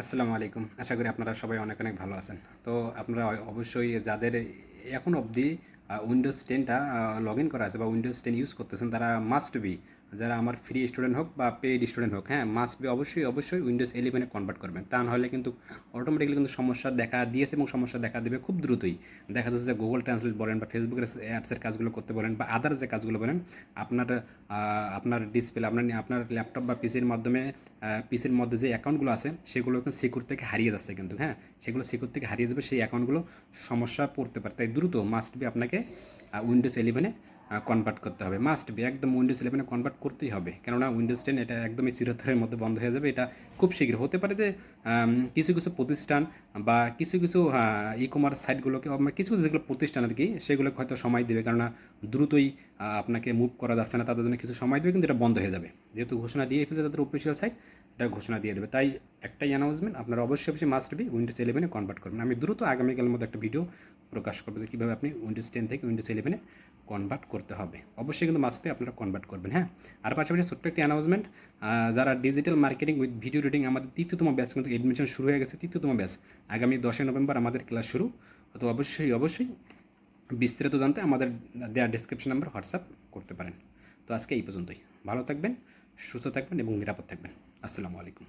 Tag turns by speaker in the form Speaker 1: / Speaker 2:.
Speaker 1: আসসালামু আলাইকুম। আশা করি আপনারা সবাই অনেক অনেক ভালো আছেন। তো আপনারা অবশ্যই যাদের এখন অবধি উইন্ডোজ টেনটা লগ ইন করা আছে বা উইন্ডোজ টেন ইউজ করতেছেন, তারা মাস্ট বি যারা আমার ফ্রি স্টুডেন্ট হোক বা পেইড স্টুডেন্ট হোক হ্যাঁ মাস্ট বি অবশ্যই অবশ্যই উইন্ডোজ ইলেভেনে কনভার্ট করবেন। তা নাহলে কিন্তু অটোমেটিক্যালি কিন্তু সমস্যা দেখা দিয়েছে এবং সমস্যা দেখা দেবে খুব দ্রুতই। দেখা যাচ্ছে যে গুগল ট্রান্সলেট বলেন বা ফেসবুকের অ্যাপসের কাজগুলো করতে বলেন বা আদার্স যে কাজগুলো বলেন, আপনার আপনার ডিসপ্লে আপনার আপনার ল্যাপটপ বা পিসির মাধ্যমে পিসির মধ্যে যে অ্যাকাউন্টগুলো আছে, সেগুলো কিন্তু সিকিউর থেকে হারিয়ে যাচ্ছে কিন্তু হ্যাঁ সেগুলো সিকিউর থেকে হারিয়ে যাবে, সেই অ্যাকাউন্টগুলো সমস্যা পড়তে পারে। তাই দ্রুত মাস্ট বি আপনাকে উইন্ডোজ ইলেভেনে কনভার্ট করতে হবে। মাস্ট বি একদম উইন্ডোজ ইলেভেনে কনভার্ট করতেই হবে। কেননা উইন্ডোজ টেন এটা একদমই চিরতরের মধ্যে বন্ধ হয়ে যাবে। এটা খুব শীঘ্র। হতে পারে যে কিছু কিছু প্রতিষ্ঠান বা কিছু কিছু ই কমার্স সাইটগুলোকে কিছু কিছু যেগুলো প্রতিষ্ঠান আর কি, সেগুলোকে হয়তো সময় দেবে। কেননা দ্রুতই আপনাকে মুভ করা যাচ্ছে না, তাদের জন্য কিছু সময় দেবে, কিন্তু এটা বন্ধ হয়ে যাবে। যেহেতু ঘোষণা দিয়ে ফেলছে তাদের অফিসিয়াল সাইট এটা ঘোষণা দিয়ে দেবে। তাই একটাই অ্যানাউন্সমেন্ট আপনারা অবশ্যই অবশ্যই মাস্ট বি উইন্ডোজ ইলেভেনে কনভার্ট করবেন। আমি দ্রুত আগামীকালের মধ্যে একটা ভিডিও প্রকাশ করব যে কীভাবে আপনি উইন্ডোজ টেন থেকে উইন্ডোজ ইলেভেনে কনভার্ট করতে হবে। অবশ্যই কিন্তু মাস্ট বি আপনারা কনভার্ট করবেন হ্যাঁ? আর পাশাপাশি ছোট্ট একটি অ্যানাউন্সমেন্ট যারা digital marketing with video reading আমাদের তৃতীয়তম ব্যাচ কিন্তু এডমিশন শুরু হয়ে গেছে, তৃতীয়তম ব্যাচ আগামী দশই নভেম্বর আমাদের ক্লাস শুরু। তো অবশ্যই অবশ্যই বিস্তারিত জানতে আমাদের দেওয়া ডিসক্রিপশন নাম্বার হোয়াটসঅ্যাপ করতে পারেন। তো আজকে এই পর্যন্তই। ভালো থাকবেন, সুস্থ থাকবেন এবং নিরাপদ থাকবেন। আসসালামু আলাইকুম।